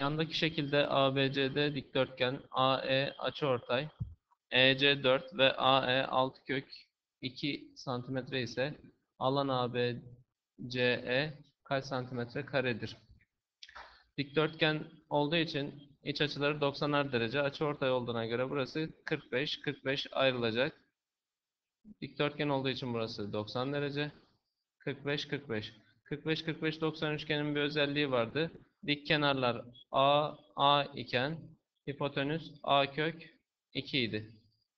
Yandaki şekilde ABCD dikdörtgen, AE açıortay, EC 4 ve AE 6 kök 2 santimetre ise alan ABCE kaç santimetre karedir? Dikdörtgen olduğu için iç açıları 90'ar derece, açıortay olduğuna göre burası 45, 45 ayrılacak. Dikdörtgen olduğu için burası 90 derece. 45 45. 45 45 90 üçgenin bir özelliği vardı. Dik kenarlar A A iken hipotenüs A kök 2 idi.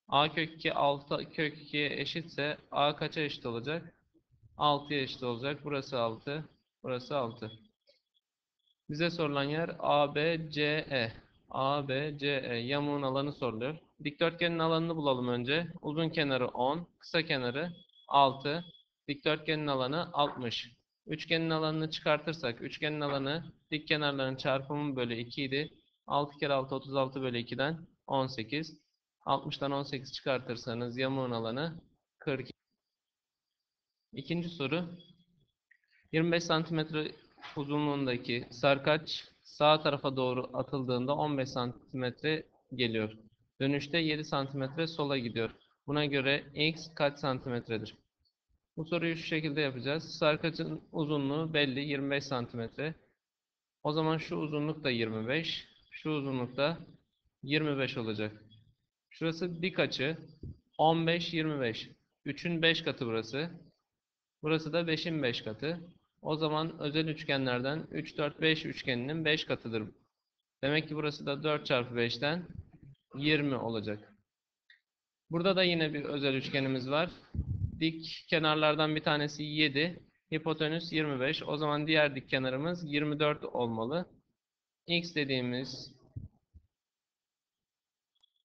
A kök 2 6 kök 2'ye eşitse A kaça eşit olacak? 6'ya eşit olacak. Burası 6, burası 6. Bize sorulan yer ABCE. ABCE yamuğun alanı soruluyor. Dikdörtgenin alanını bulalım önce. Uzun kenarı 10, kısa kenarı 6. Dikdörtgenin alanı 60. Üçgenin alanını çıkartırsak, üçgenin alanı dik kenarların çarpımı bölü 2 idi. 6 kere 6 36 bölü 2'den 18. 60'tan 18 çıkartırsanız yamuğun alanı 42. İkinci soru. 25 santimetre uzunluğundaki sarkaç sağ tarafa doğru atıldığında 15 santimetre geliyor. Dönüşte 7 santimetre sola gidiyor. Buna göre x kaç santimetredir? Bu soruyu şu şekilde yapacağız. Sarkaçın uzunluğu belli 25 santimetre. O zaman şu uzunluk da 25. Şu uzunluk da 25 olacak. Şurası dik açı. 15, 25. 3'ün 5 katı burası. Burası da 5'in 5 katı. O zaman özel üçgenlerden 3, 4, 5 üçgeninin 5 katıdır. Demek ki burası da 4 çarpı 5'ten 20 olacak. Burada da yine bir özel üçgenimiz var. Dik kenarlardan bir tanesi 7. Hipotenüs 25. O zaman diğer dik kenarımız 24 olmalı. X dediğimiz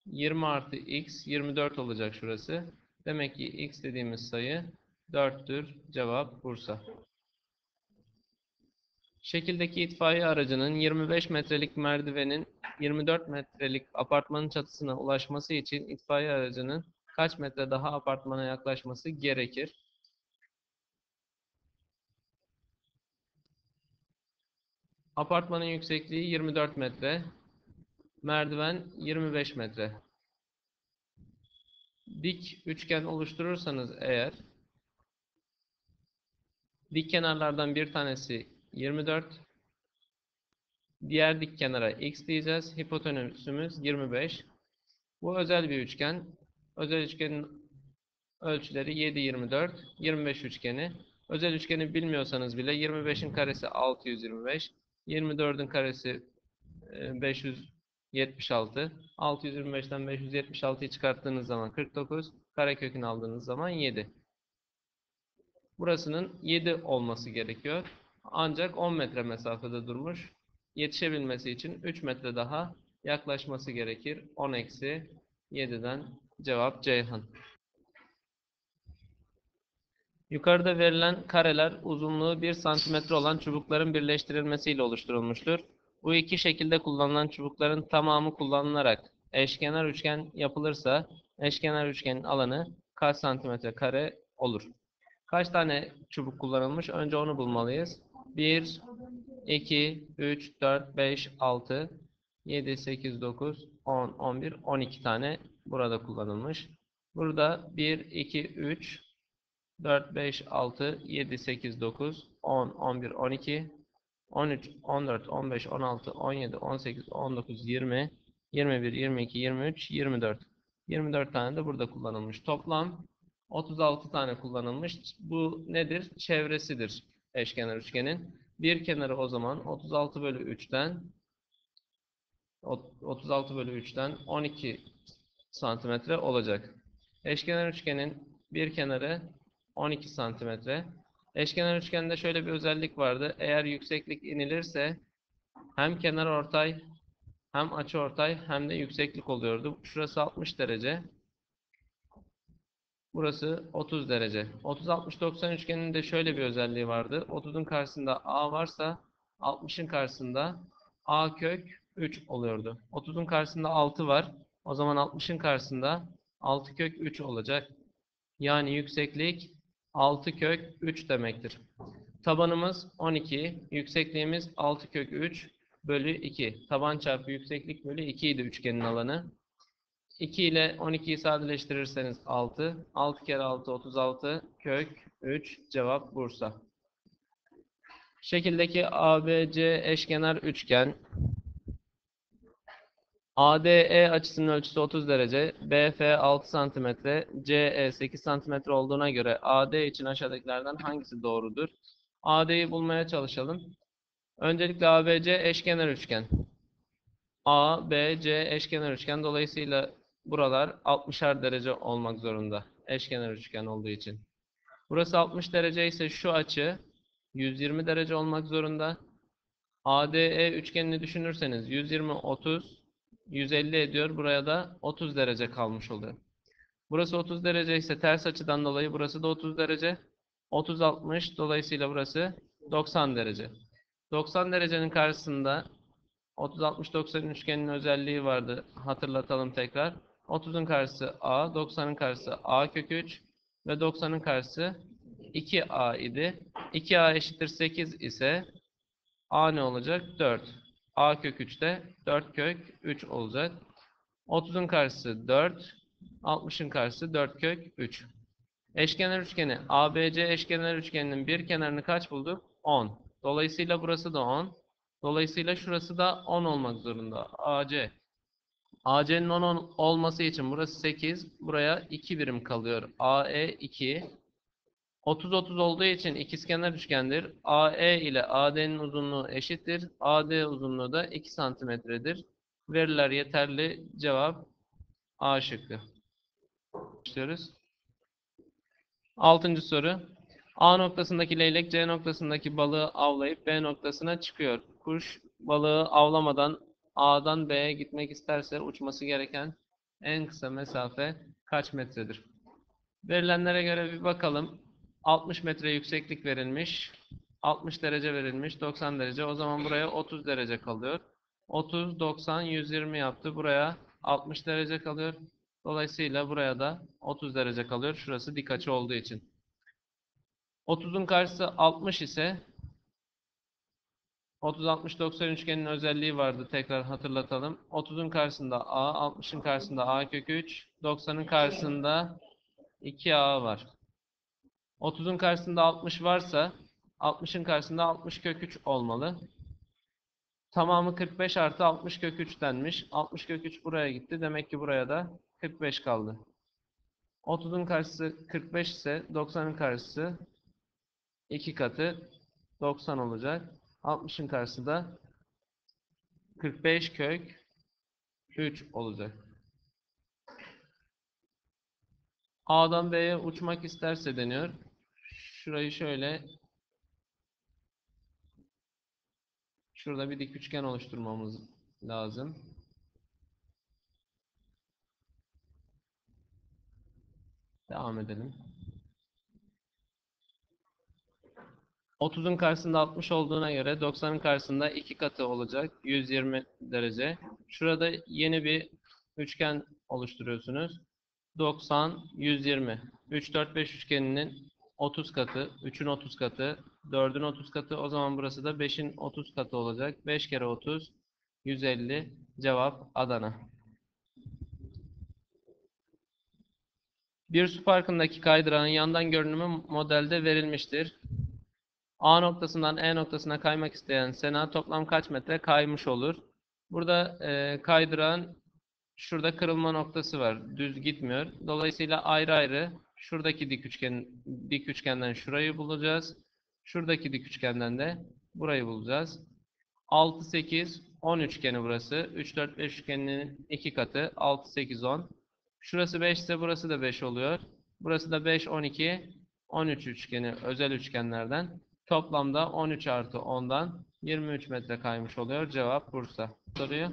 20 artı x 24 olacak şurası. Demek ki x dediğimiz sayı 4'tür. Cevap Bursa. Şekildeki itfaiye aracının 25 metrelik merdivenin 24 metrelik apartmanın çatısına ulaşması için itfaiye aracının kaç metre daha apartmana yaklaşması gerekir? Apartmanın yüksekliği 24 metre. Merdiven 25 metre. Dik üçgen oluşturursanız eğer dik kenarlardan bir tanesi 24 diğer dik kenara x diyeceğiz. Hipotenüsümüz 25. Bu özel bir üçgen. Özel üçgenin ölçüleri 7 24 25 üçgeni. Özel üçgeni bilmiyorsanız bile 25'in karesi 625, 24'ün karesi e, 576, 625'ten 576'yı çıkarttığınız zaman 49, karekökünü aldığınız zaman 7. Burasının 7 olması gerekiyor. Ancak 10 metre mesafede durmuş. Yetişebilmesi için 3 metre daha yaklaşması gerekir. 10 eksi 7'den cevap Ceyhan. Yukarıda verilen kareler uzunluğu 1 santimetre olan çubukların birleştirilmesiyle oluşturulmuştur. Bu iki şekilde kullanılan çubukların tamamı kullanılarak eşkenar üçgen yapılırsa eşkenar üçgenin alanı kaç santimetre kare olur? Kaç tane çubuk kullanılmış? Önce onu bulmalıyız. 1, 2, 3, 4, 5, 6, 7, 8, 9, 10, 11, 12 tane burada kullanılmış. Burada 1, 2, 3, 4, 5, 6, 7, 8, 9, 10, 11, 12, 13, 14, 15, 16, 17, 18, 19, 20, 21, 22, 23, 24. 24 tane de burada kullanılmış. Toplam 36 tane kullanılmış. Bu nedir? Çevresidir eşkenar üçgenin. Bir kenarı o zaman 36 bölü 3'ten 36 bölü 3'ten 12 santimetre olacak. Eşkenar üçgenin bir kenarı 12 santimetre. Eşkenar üçgende şöyle bir özellik vardı. Eğer yükseklik inilirse hem kenar ortay hem açı ortay hem de yükseklik oluyordu. Şurası 60 derece. Burası 30 derece. 30-60-90 üçgeninin de şöyle bir özelliği vardı. 30'un karşısında A varsa 60'ın karşısında A kök 3 oluyordu. 30'un karşısında 6 var. O zaman 60'ın karşısında 6 kök 3 olacak. Yani yükseklik 6 kök 3 demektir. Tabanımız 12, yüksekliğimiz 6 kök 3. bölü 2. Taban çarpı yükseklik bölü 2 idi üçgenin alanı. 2 ile 12'yi sadeleştirirseniz 6. 6 kere 6 36 kök 3 cevap Bursa. Şekildeki ABC eşkenar üçgen ADE açısının ölçüsü 30 derece, BF 6 cm, CE 8 cm olduğuna göre AD için aşağıdakilerden hangisi doğrudur? AD'yi bulmaya çalışalım. Öncelikle ABC eşkenar üçgen. ABC eşkenar üçgen. Dolayısıyla buralar 60'ar derece olmak zorunda. Eşkenar üçgen olduğu için. Burası 60 derece ise şu açı 120 derece olmak zorunda. ADE üçgenini düşünürseniz 120 30 150 ediyor. Buraya da 30 derece kalmış oluyor. Burası 30 derece ise ters açıdan dolayı burası da 30 derece. 30 60 dolayısıyla burası 90 derece. 90 derecenin karşısında 30 60 90 üçgenin özelliği vardı. Hatırlatalım tekrar. 30'un karşısı A, 90'ın karşısı A kök 3 ve 90'ın karşısı 2A idi. 2A eşittir 8 ise A ne olacak? 4. A kök 3'te 4 kök 3 olacak. 30'un karşısı 4. 60'ın karşısı 4 kök 3. Eşkenar üçgeni ABC eşkenar üçgeninin bir kenarını kaç bulduk? 10. Dolayısıyla burası da 10. Dolayısıyla şurası da 10 olmak zorunda. AC. AC'nin 10 ol- olması için burası 8. Buraya 2 birim kalıyor. AE 2. 30 30 olduğu için ikizkenar üçgendir. AE ile AD'nin uzunluğu eşittir. AD uzunluğu da 2 santimetredir. Veriler yeterli. Cevap A şıkkı. Başlıyoruz. Altıncı soru. A noktasındaki leylek C noktasındaki balığı avlayıp B noktasına çıkıyor. Kuş balığı avlamadan A'dan B'ye gitmek isterse uçması gereken en kısa mesafe kaç metredir? Verilenlere göre bir bakalım. 60 metre yükseklik verilmiş. 60 derece verilmiş. 90 derece. O zaman buraya 30 derece kalıyor. 30, 90, 120 yaptı. Buraya 60 derece kalıyor. Dolayısıyla buraya da 30 derece kalıyor. Şurası dik açı olduğu için. 30'un karşısı 60 ise 30 60 90 üçgenin özelliği vardı. Tekrar hatırlatalım. 30'un karşısında A, 60'ın karşısında A kök 3, 90'ın karşısında 2A var. 30'un karşısında 60 varsa 60'ın karşısında 60 kök 3 olmalı. Tamamı 45 artı 60 kök 3 denmiş. 60 kök 3 buraya gitti. Demek ki buraya da 45 kaldı. 30'un karşısı 45 ise 90'ın karşısı 2 katı 90 olacak. 60'ın karşısı da 45 kök 3 olacak. A'dan B'ye uçmak isterse deniyor. Şurayı şöyle şurada bir dik üçgen oluşturmamız lazım. Devam edelim. 30'un karşısında 60 olduğuna göre 90'ın karşısında 2 katı olacak. 120 derece. Şurada yeni bir üçgen oluşturuyorsunuz. 90, 120. 3, 4, 5 üçgeninin 30 katı, 3'ün 30 katı, 4'ün 30 katı. O zaman burası da 5'in 30 katı olacak. 5 kere 30, 150. Cevap Adana. Bir su parkındaki kaydırağın yandan görünümü modelde verilmiştir. A noktasından E noktasına kaymak isteyen Sena toplam kaç metre kaymış olur? Burada e, kaydırağın şurada kırılma noktası var. Düz gitmiyor. Dolayısıyla ayrı ayrı şuradaki dik üçgen dik üçgenden şurayı bulacağız. Şuradaki dik üçgenden de burayı bulacağız. 6 8 10 üçgeni burası. 3 4 5 üçgeninin 2 katı. 6 8 10. Şurası 5 ise burası da 5 oluyor. Burası da 5 12 13 üçgeni özel üçgenlerden. Toplamda 13 artı 10'dan 23 metre kaymış oluyor. Cevap Bursa. Soruyu.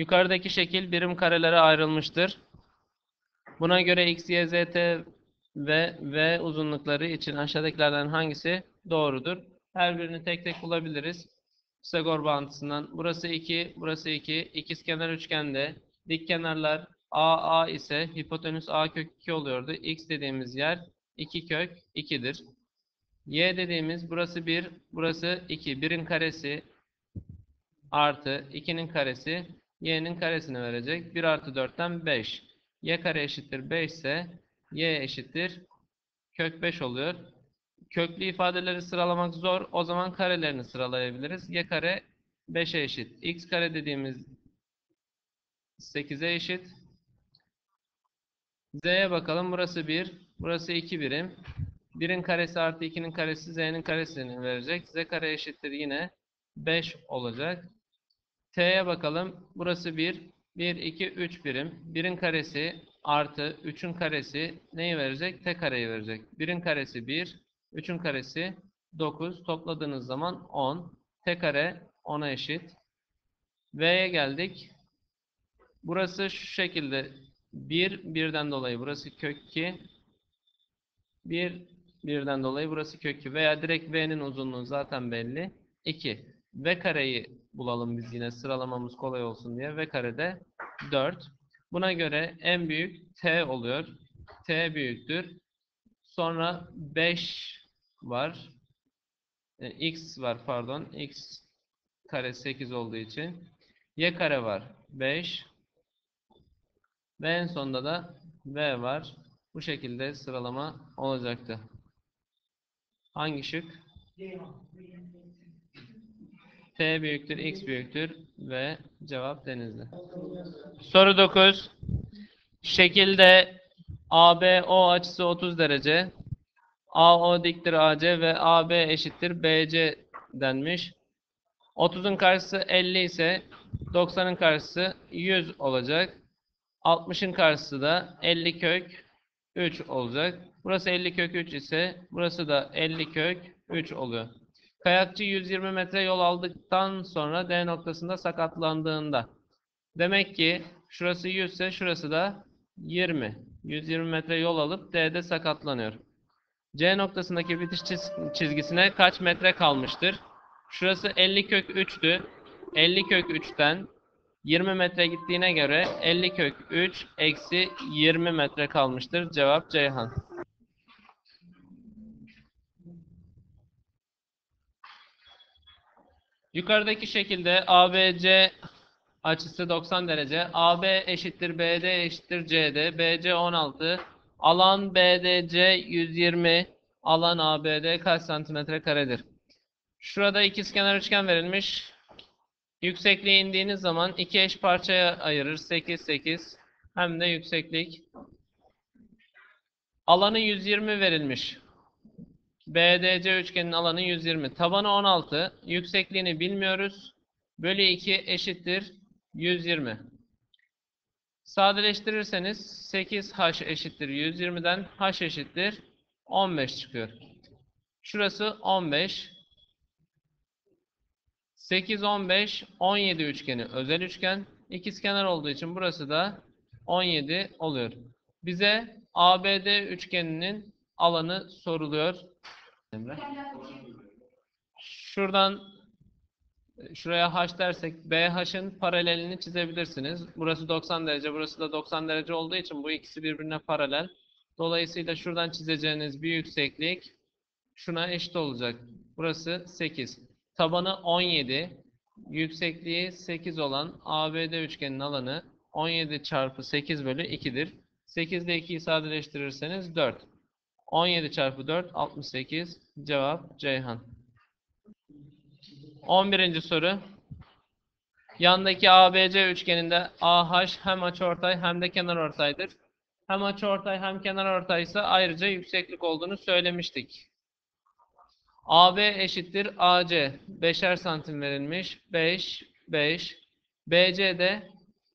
Yukarıdaki şekil birim karelere ayrılmıştır. Buna göre x, y, z, t ve v uzunlukları için aşağıdakilerden hangisi doğrudur? Her birini tek tek bulabiliriz. Pisagor bağıntısından. Burası 2, burası 2. İkizkenar üçgende dik kenarlar a a ise hipotenüs a kök 2 oluyordu. x dediğimiz yer 2 kök 2'dir. Y dediğimiz burası 1, burası 2. 1'in karesi artı 2'nin karesi y'nin karesini verecek. 1 artı 4'ten 5. y kare eşittir 5 ise y eşittir kök 5 oluyor. Köklü ifadeleri sıralamak zor. O zaman karelerini sıralayabiliriz. y kare 5'e eşit. x kare dediğimiz 8'e eşit. Z'ye bakalım. Burası 1. Burası 2 birim. 1'in karesi artı 2'nin karesi z'nin karesini verecek. z kare eşittir yine 5 olacak. T'ye bakalım. Burası 1. 1, 2, 3 birim. 1'in karesi artı 3'ün karesi neyi verecek? T kareyi verecek. 1'in karesi 1. 3'ün karesi 9. Topladığınız zaman 10. T kare 10'a eşit. V'ye geldik. Burası şu şekilde 1, 1'den dolayı burası kök 2. 1, 1'den dolayı burası kök 2 veya direkt V'nin uzunluğu zaten belli. 2. V kareyi bulalım biz yine sıralamamız kolay olsun diye. V karede 4. Buna göre en büyük T oluyor. T büyüktür. Sonra 5 var. E, X var pardon. X kare 8 olduğu için. Y kare var 5. Ve en sonunda da V var. Bu şekilde sıralama olacaktı. Hangi şık? T büyüktür, X büyüktür ve cevap denizli. Soru 9. Şekilde ABO açısı 30 derece. AO diktir AC ve AB eşittir BC denmiş. 30'un karşısı 50 ise 90'ın karşısı 100 olacak. 60'ın karşısı da 50 kök 3 olacak. Burası 50 kök 3 ise burası da 50 kök 3 oluyor. Kayakçı 120 metre yol aldıktan sonra D noktasında sakatlandığında. Demek ki şurası 100 ise şurası da 20. 120 metre yol alıp D'de sakatlanıyor. C noktasındaki bitiş çiz- çizgisine kaç metre kalmıştır? Şurası 50 kök 3'tü. 50 kök 3'ten 20 metre gittiğine göre 50 kök 3 eksi 20 metre kalmıştır. Cevap Ceyhan. Yukarıdaki şekilde ABC açısı 90 derece. AB eşittir BD eşittir CD. BC 16. Alan BDC 120. Alan ABD kaç santimetre karedir? Şurada ikizkenar üçgen verilmiş. Yüksekliğe indiğiniz zaman iki eş parçaya ayırır. 8, 8. Hem de yükseklik. Alanı 120 verilmiş. BDC üçgenin alanı 120. Tabanı 16. Yüksekliğini bilmiyoruz. Bölü 2 eşittir 120. Sadeleştirirseniz 8h eşittir 120'den h eşittir 15 çıkıyor. Şurası 15. 8, 15, 17 üçgeni özel üçgen. İkizkenar olduğu için burası da 17 oluyor. Bize ABD üçgeninin alanı soruluyor. Emre. Şuradan e, şuraya h dersek BH'ın paralelini çizebilirsiniz. Burası 90 derece, burası da 90 derece olduğu için bu ikisi birbirine paralel. Dolayısıyla şuradan çizeceğiniz bir yükseklik şuna eşit olacak. Burası 8. Tabanı 17. Yüksekliği 8 olan ABD üçgeninin alanı 17 çarpı 8 bölü 2'dir. 8 ile 2'yi sadeleştirirseniz 4. 17 çarpı 4 68. Cevap Ceyhan. 11. soru. Yandaki ABC üçgeninde AH hem açıortay hem de kenarortaydır. Hem açıortay hem kenarortaysa ayrıca yükseklik olduğunu söylemiştik. AB eşittir AC. 5'er santim verilmiş. 5, 5. BC de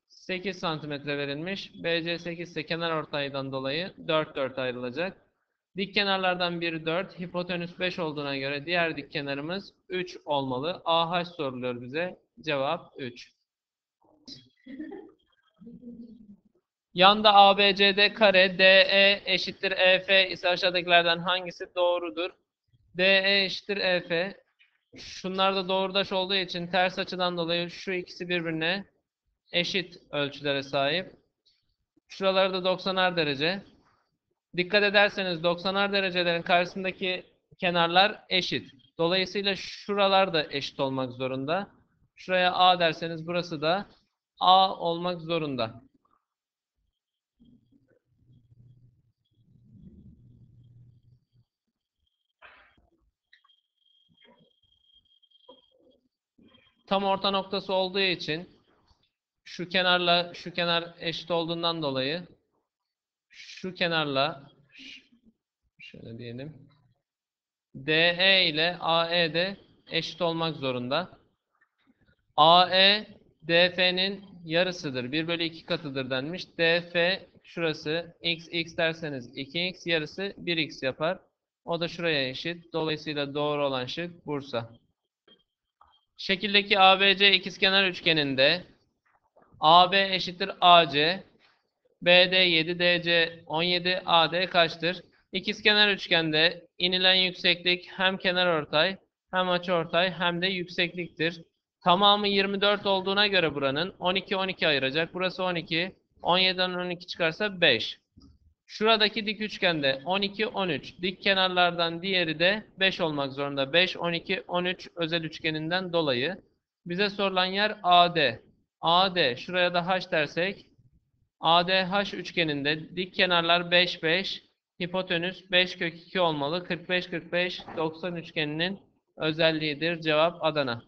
8 santimetre verilmiş. BC 8 ise kenarortaydan dolayı 4, 4 ayrılacak. Dik kenarlardan biri 4, hipotenüs 5 olduğuna göre diğer dik kenarımız 3 olmalı. AH soruluyor bize. Cevap 3. Yanda ABCD kare DE eşittir EF ise aşağıdakilerden hangisi doğrudur? DE eşittir EF. Şunlar da doğrudaş olduğu için ters açıdan dolayı şu ikisi birbirine eşit ölçülere sahip. Şuraları da 90'ar derece. Dikkat ederseniz 90'ar derecelerin karşısındaki kenarlar eşit. Dolayısıyla şuralar da eşit olmak zorunda. Şuraya A derseniz burası da A olmak zorunda. Tam orta noktası olduğu için şu kenarla şu kenar eşit olduğundan dolayı şu kenarla şöyle diyelim DE ile AE de eşit olmak zorunda. AE DF'nin yarısıdır. 1 bölü 2 katıdır denmiş. DF şurası x x derseniz 2x yarısı 1x yapar. O da şuraya eşit. Dolayısıyla doğru olan şık Bursa. Şekildeki ABC ikizkenar üçgeninde AB eşittir AC, BD 7, DC 17, AD kaçtır? İkizkenar üçgende inilen yükseklik hem kenarortay hem açıortay hem de yüksekliktir. Tamamı 24 olduğuna göre buranın 12 12 ayıracak. Burası 12. 17'den 12 çıkarsa 5. Şuradaki dik üçgende 12 13. Dik kenarlardan diğeri de 5 olmak zorunda. 5 12 13 özel üçgeninden dolayı bize sorulan yer AD. AD şuraya da H dersek ADH üçgeninde dik kenarlar 5 5 hipotenüs 5 kök 2 olmalı. 45 45 90 üçgeninin özelliğidir. Cevap Adana.